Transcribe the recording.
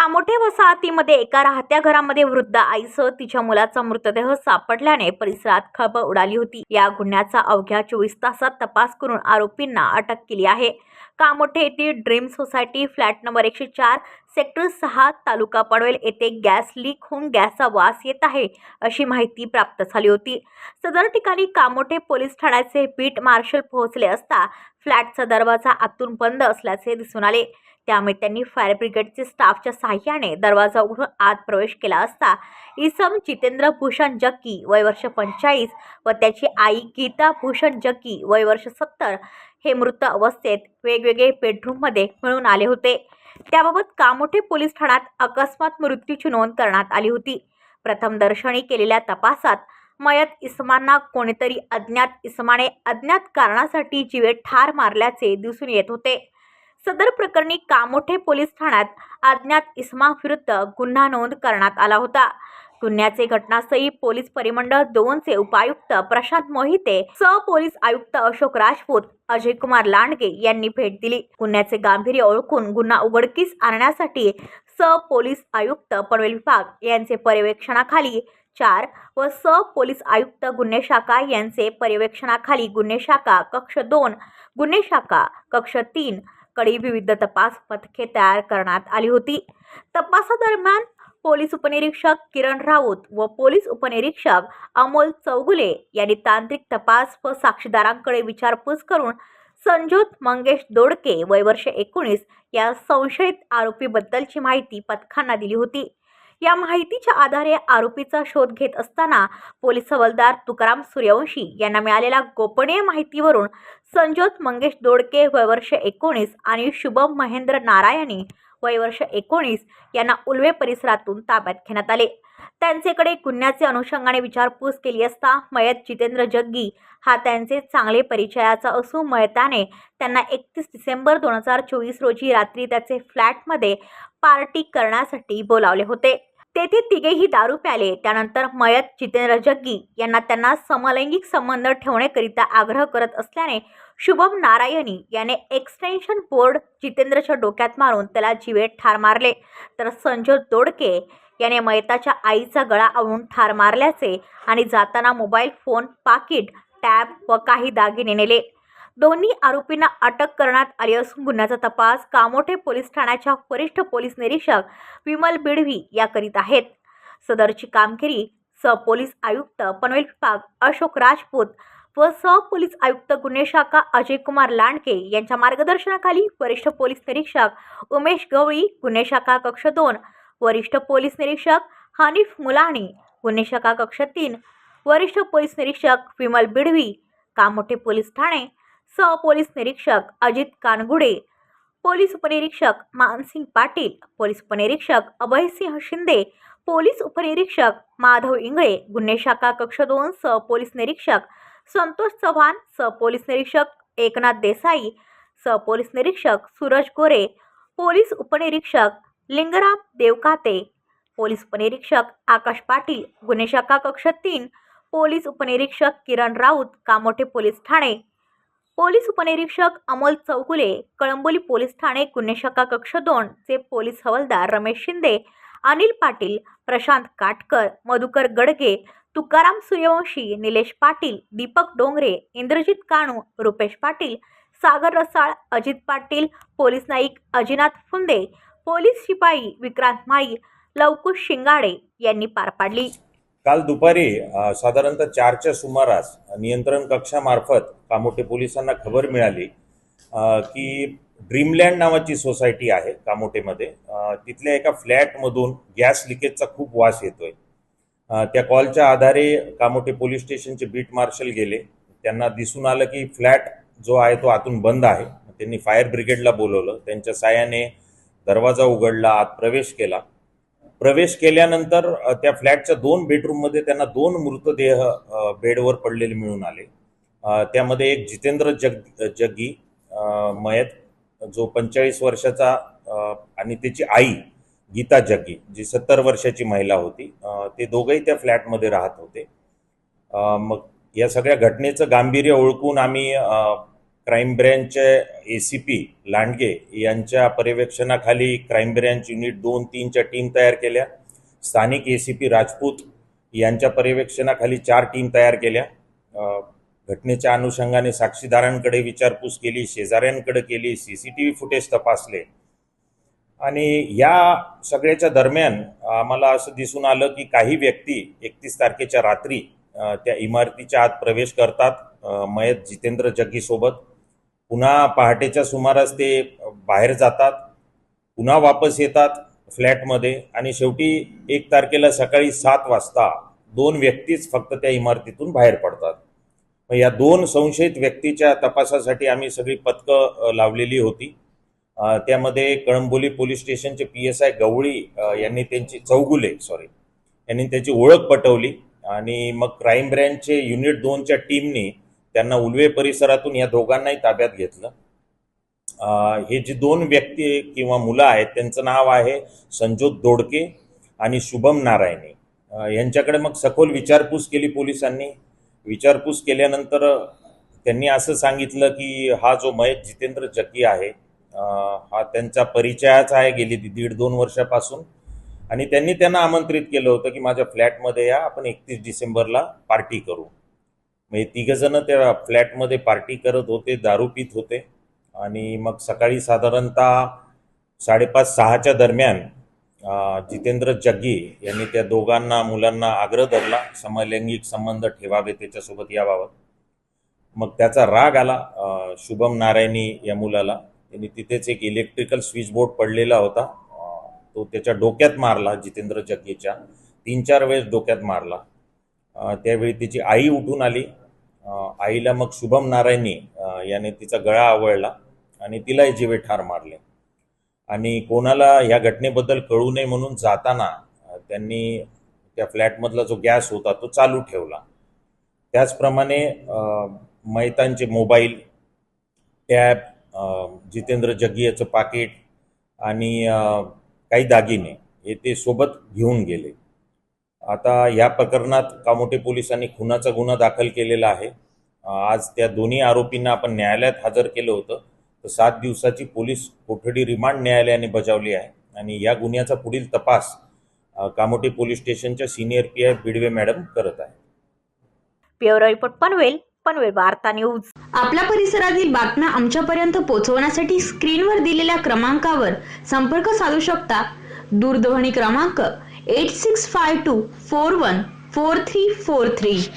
कामोठे वसाहतीमध्ये एका राहत्या घरामध्ये वृद्ध आईसह तिच्या मुलाचा मृतदेह सापडल्याने परिसरात खळबळ उडाली होती. या गुन्ह्याचा अवघ्या चोवीस तासात तपास करून आरोपींना अटक केली आहे. कामोठे येथील ड्रीम सोसायटी फ्लॅट नंबर एकशे चार सेक्टर सहा तालुका पडवेल येथे गॅस लीक होऊन गॅसचा वास येत आहे अशी माहिती प्राप्त झाली होती. सदर ठिकाणी कामोठे पोलीस ठाण्याचे बीट मार्शल पोहोचले असता फ्लॅटचा दरवाजा आतून बंद असल्याचे दिसून आले. त्यामुळे त्यांनी फायर ब्रिगेडचे स्टाफच्या साह्याने दरवाजा उघडून आत प्रवेश केला असता इसम जितेंद्र भूषण जक्की वय वर्ष पंचाळीस व त्याची आई गीता भूषण जक्की वय वर्ष सत्तर हे मृत अवस्थेत वेगवेगळे बेडरूममध्ये मिळून आले होते. त्याबाबत कामोठे पोलीस ठाण्यात अकस्मात मृत्यूची नोंद करण्यात आली होती. प्रथम दर्शनी केलेल्या तपासात मयत इसमांना कोणीतरी अज्ञात इसमाने अज्ञात कारणासाठी जीवे ठार मारल्याचे दिसून येत होते. सदर प्रकरणी कामोठे पोलीस ठाण्यात अज्ञात इस्माविरुद्ध गुन्हा नोंद करण्यात आला होता. गुन्ह्याचे घटनास्थळी पोलीस परिमंडळ दोनचे उपायुक्त प्रशांत मोहिते सह पोलीस आयुक्त अशोक राजपूत अजय कुमार लांडगे यांनी भेट दिली. गुन्ह्याचे गांभीर्य ओळखून गुन्हा उघडकीस आणण्यासाठी सह पोलीस आयुक्त पनवेल विभाग यांचे पर्यवेक्षणाखाली चार व सह पोलीस आयुक्त गुन्हे शाखा यांचे पर्यवेक्षणाखाली गुन्हे शाखा कक्ष दोन गुन्हे शाखा कक्ष तीन कडे विविध तपास पथके तयार करण्यात आली होती. तपासादरम्यान पोलीस उपनिरीक्षक किरण राऊत व पोलीस उपनिरीक्षक अमोल चौगुले यांनी तांत्रिक तपास व साक्षीदारांकडे विचारपूस करून संजोत मंगेश दोडके वय वर्ष एकोणीस या संशयित आरोपीबद्दलची माहिती पथकांना दिली होती. या माहितीच्या आधारे आरोपीचा शोध घेत असताना पोलीस हवालदार तुकाराम सूर्यवंशी यांना मिळालेल्या गोपनीय माहितीवरून संजोत मंगेश दोडके वय वर्ष एकोणीस आणि शुभम महेंद्र नारायणी वय वर्ष एकोणीस यांना उल्वे परिसरातून ताब्यात घेण्यात आले. त्यांचेकडे गुन्ह्याचे अनुषंगाने विचारपूस केली असता मयत जितेंद्र जग्गी हा त्यांचे चांगले परिचयाचा असून मयताने त्यांना एकतीस डिसेंबर दोन हजार चोवीस रोजी रात्री त्याचे फ्लॅटमध्ये पार्टी करण्यासाठी बोलावले होते. तेथे तिघेही दारू प्याले. त्यानंतर मयत जितेंद्र जग्गी यांना त्यांना समलैंगिक संबंध ठेवण्याकरिता आग्रह करत असल्याने शुभम नारायणी याने एक्सटेन्शन बोर्ड जितेंद्रच्या डोक्यात मारून त्याला जीवे ठार मारले. तर संजय दोडके याने मयताच्या आईचा गळा आवळून ठार मारल्याचे आणि जाताना मोबाईल फोन पाकिट टॅब व काही दागिने नेले. दोन्ही आरोपींना अटक करण्यात आली असून गुन्ह्याचा तपास कामोठे पोलीस ठाण्याच्या वरिष्ठ पोलीस निरीक्षक विमल बिडवी या करीत आहेत. सदरची कामगिरी सहपोलीस आयुक्त पनवेल विभाग अशोक राजपूत व सहपोलीस आयुक्त गुन्हे शाखा अजय कुमार लांडके यांच्या मार्गदर्शनाखाली वरिष्ठ पोलीस निरीक्षक उमेश गवळी गुन्हे शाखा कक्ष दोन वरिष्ठ पोलीस निरीक्षक हनीफ मुलाणी गुन्हे शाखा कक्ष तीन वरिष्ठ पोलीस निरीक्षक विमल बिडवी कामोठे पोलीस ठाणे सहपोलीस निरीक्षक अजित कानगुडे पोलीस उपनिरीक्षक मानसिंग पाटील पोलीस उपनिरीक्षक अभयसिंह शिंदे पोलीस उपनिरीक्षक माधव इंगळे गुन्हे शाखा कक्ष दोन सहपोलीस निरीक्षक संतोष चव्हाण सहपोलीस निरीक्षक एकनाथ देसाई सहपोलीस निरीक्षक सूरज गोरे पोलीस उपनिरीक्षक लिंगराम देवकाते पोलीस उपनिरीक्षक आकाश पाटील गुन्हे शाखा कक्ष तीन पोलीस उपनिरीक्षक किरण राऊत कामोठे पोलीस ठाणे पोलीस उपनिरीक्षक अमोल चौगुले कळंबोली पोलीस ठाणे गुन्हे शाखा कक्ष दोन चे पोलीस हवालदार रमेश शिंदे अनिल पाटील प्रशांत काटकर मधुकर गडगे तुकाराम सूर्यवंशी निलेश पाटील दीपक डोंगरे इंद्रजित काणू रुपेश पाटील सागर रसाळ अजित पाटील पोलीस नाईक अजिनाथ फुंदे पोलीस शिपाई विक्रांत माई लवकुश शिंगाडे यांनी पार पाडली. काल दुपारी साधारणतः चारच्या सुमारास नियंत्रण कक्षामार्फत कामोठे पोलिसांना खबर मिळाली की ड्रीमलँड नावाची सोसायटी आहे कामोठेमध्ये तिथल्या एका फ्लॅटमधून गॅस लिकेजचा खूप वास येतोय. त्या कॉलच्या आधारे कामोठे पोलीस स्टेशनचे बीट मार्शल गेले. त्यांना दिसून आलं की फ्लॅट जो आहे तो आतून बंद आहे. त्यांनी फायर ब्रिगेडला बोलवलं. त्यांच्या साह्याने दरवाजा उघडला आत प्रवेश केला. प्रवेश केल्यानंतर त्या फ्लॅटच्या दोन बेडरूममध्ये त्यांना दोन मृतदेह बेडवर पडलेले मिळून आले. त्यामध्ये एक जितेंद्र जग जग्गी मयत जो पंचेचाळीस वर्षाचा आणि त्याची आई गीता जग्गी जी सत्तर वर्षाची महिला होती. ते दोघंही त्या फ्लॅटमध्ये राहत होते. मग या सगळ्या घटनेचं गांभीर्य ओळखून आम्ही क्राईम ब्रँचचे ए सी पी लांडगे यांच्या पर्यवेक्षणाखाली क्राईम ब्रँच युनिट दोन तीनच्या टीम तयार केल्या. स्थानिक ए सी पी राजपूत यांच्या पर्यवेक्षणाखाली चार टीम तयार केल्या. घटनेच्या अनुषंगाने साक्षीदारांकडे विचारपूस केली शेजाऱ्यांकडे केली C C T V footage तपासले. आणि या सगळ्याच्या दरम्यान आम्हाला असं दिसून आलं की काही व्यक्ती एकतीस तारखेच्या रात्री त्या इमारतीच्या आत प्रवेश करतात मयत जितेंद्र जग्गीसोबत. पुन्हा पहाटेच्या सुमारास ते बाहेर जातात पुन्हा वापस येतात फ्लॅटमध्ये आणि शेवटी एक तारखेला सकाळी सात वाजता दोन व्यक्तीच फक्त त्या इमारतीतून बाहेर पडतात. मग या दोन संशयित व्यक्तीच्या तपासासाठी आम्ही सगळी पथकं लावलेली होती. त्यामध्ये कळंबोली पोलीस स्टेशनचे पी एस आय गवळी यांनी त्यांची चौगुले सॉरी यांनी त्याची ओळख पटवली आणि मग क्राईम ब्रँचचे युनिट दोनच्या टीमनी त्यांना उलवे परिसरातून या दोघांनाही ताब्यात घेतलं. हे जे दोन व्यक्ती किंवा मुलं आहेत त्यांचं नाव आहे संजोत दोडके आणि शुभम नारायणे. यांच्याकडे मग सखोल विचारपूस केली पोलिसांनी. विचारपूस केल्यानंतर त्यांनी असं सांगितलं की हा जो मयत जितेंद्र जकी आहे हा त्यांचा परिचयाचा आहे गेली दीड दोन वर्षापासून. आणि त्यांनी त्यांना आमंत्रित केलं होतं की माझ्या फ्लॅटमध्ये या आपण एकतीस डिसेंबरला पार्टी करू. म्हणजे मग हे तिघंजणं त्या फ्लॅटमध्ये पार्टी करत होते दारू पित होते. आणि मग सकाळी साधारणतः साडेपाच सहाच्या दरम्यान जितेंद्र जग्गी यांनी त्या दोघांना मुलांना आग्रह धरला समलैंगिक संबंध ठेवावे त्याच्यासोबत याबाबत. मग त्याचा राग आला शुभम नारायणी या मुलाला. त्यांनी तिथेच एक इलेक्ट्रिकल स्विच बोर्ड पडलेला होता. तो त्याच्या डोक्यात मारला जितेंद्र जग्गीच्या. तीन चार वेळेस डोक्यात मारला. त्यावेळी तिची आई उठून आली. आईला मग शुभम नारायणी याने तिचा गळा आवळला आणि तिलाही जीवे ठार मारले. आणि कोणाला ह्या घटनेबद्दल कळू नये म्हणून जाताना त्यांनी त्या फ्लॅटमधला जो गॅस होता तो चालू ठेवला. त्याचप्रमाणे मैतांचे मोबाईल टॅब जितेंद्र जगियाचं पाकिट आणि काही दागिने हे ते सोबत घेऊन गेले. आता या प्रकरणात कामोठे पोलिसांनी खुनाचा गुन्हा दाखल केलेला आहे. आज त्या दोन्ही आरोपींना आपण न्यायालयात हजर केलं होतं. तर सात दिवसाची पोलीस कोठडी रिमांड न्यायालयाने बजावली आहे. आणि या गुन्ह्याचा पुढील तपास अ, कामोठे पोलीस स्टेशनच्या senior P I Bidwe madam करत आहे ब्युरो रिपोर्ट पनवेल पनवेल वार्ता न्यूज. आपल्या परिसरातील बातम्या आमच्यापर्यंत पोहोचवण्यासाठी स्क्रीनवर दिलेल्या क्रमांकावर संपर्क साधू शकता. दूरध्वनी क्रमांक 8652 414343.